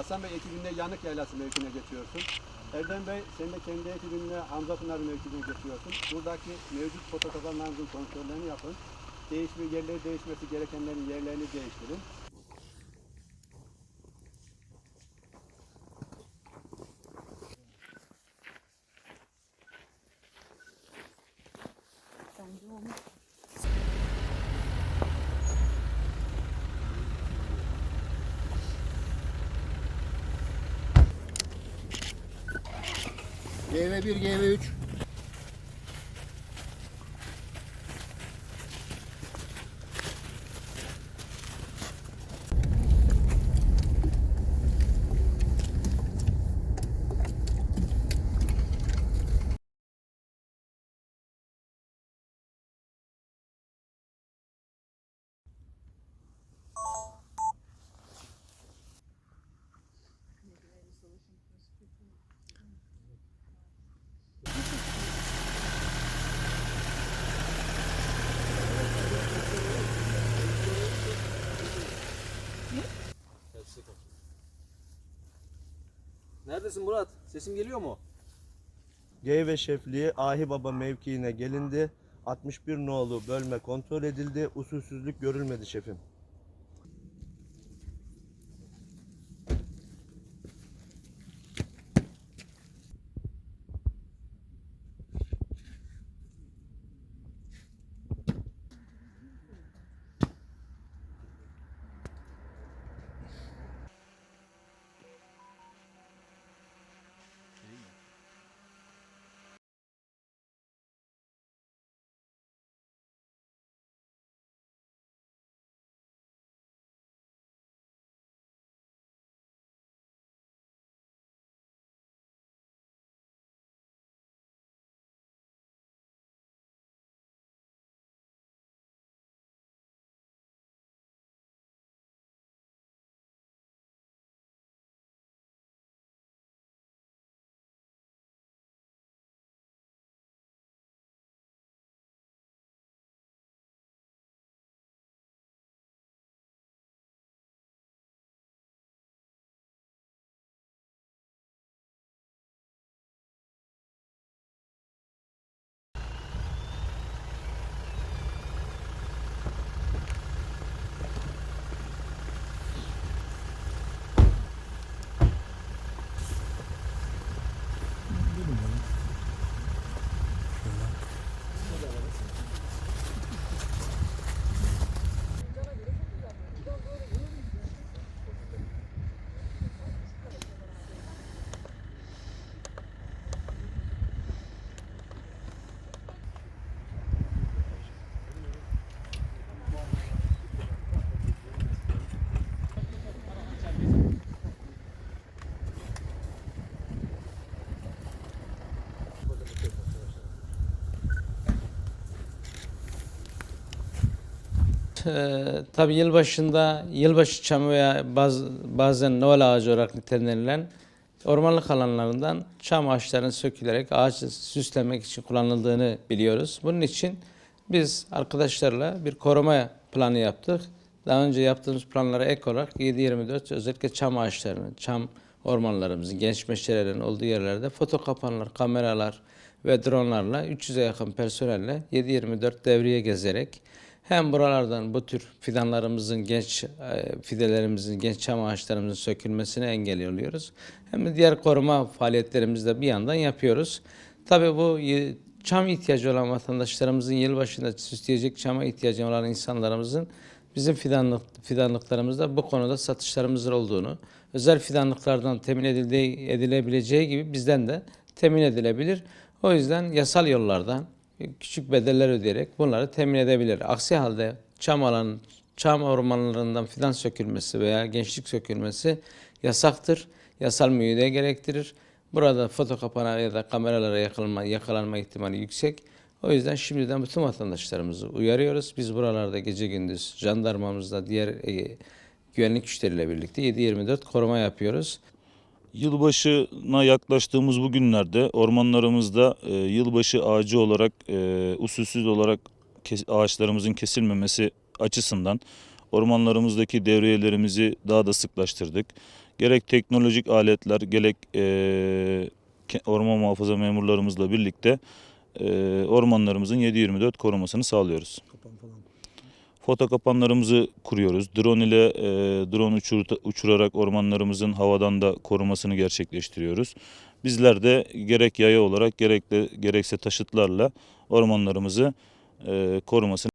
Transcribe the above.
Hasan Bey ekibinde Yanık Yaylası mevkine geçiyorsun. Erdem Bey sen de kendi ekibinde Hamza Pınar mevkine geçiyorsun. Buradaki mevcut fotokopanlarınızın kontrollerini yapın. Değişme yerleri değişmesi gerekenlerin yerlerini değiştirin. GV1, GV3. Neredesin Murat? Sesim geliyor mu? GV şefliği Ahi Baba mevkiine gelindi. 61 nolu bölme kontrol edildi. Usulsüzlük görülmedi şefim. Ee, tabii yılbaşında yılbaşı çamı veya baz, bazen Noel ağacı olarak nitelendirilen ormanlık alanlarından çam ağaçlarının sökülerek ağacı süslemek için kullanıldığını biliyoruz. Bunun için biz arkadaşlarla bir koruma planı yaptık. Daha önce yaptığımız planlara ek olarak 7-24 özellikle çam ağaçlarının, çam ormanlarımızın, genç meşalelerin olduğu yerlerde foto kapanlar, kameralar ve dronlarla 300'e yakın personelle 7-24 devriye gezerek hem buralardan bu tür fidanlarımızın, genç e, fidelerimizin, genç çam ağaçlarımızın sökülmesini engelliyoruz. Hem de diğer koruma faaliyetlerimizi de bir yandan yapıyoruz. Tabii bu y- çam ihtiyacı olan vatandaşlarımızın yılbaşında süsleyecek çama ihtiyacı olan insanlarımızın bizim fidanlık, fidanlıklarımızda bu konuda satışlarımızın olduğunu, özel fidanlıklardan temin edildiği, edilebileceği gibi bizden de temin edilebilir. O yüzden yasal yollardan küçük bedeller ödeyerek bunları temin edebilir. Aksi halde çam alan, çam ormanlarından fidan sökülmesi veya gençlik sökülmesi yasaktır. Yasal müeyyide gerektirir. Burada foto kapana ya da kameralara yakalanma, yakalanma ihtimali yüksek. O yüzden şimdiden bütün vatandaşlarımızı uyarıyoruz. Biz buralarda gece gündüz jandarmamızla diğer e, güvenlik güçleriyle birlikte 7-24 koruma yapıyoruz. Yılbaşına yaklaştığımız bu günlerde ormanlarımızda e, yılbaşı ağacı olarak e, usulsüz olarak kes- ağaçlarımızın kesilmemesi açısından ormanlarımızdaki devriyelerimizi daha da sıklaştırdık. gerek teknolojik aletler gerek e, orman muhafaza memurlarımızla birlikte e, ormanlarımızın 7-24 korumasını sağlıyoruz. Foto kapanlarımızı kuruyoruz. Drone ile e, drone uçur- uçurarak ormanlarımızın havadan da korumasını gerçekleştiriyoruz. Bizler de gerek yaya olarak gerek de, gerekse taşıtlarla ormanlarımızı e, korumasını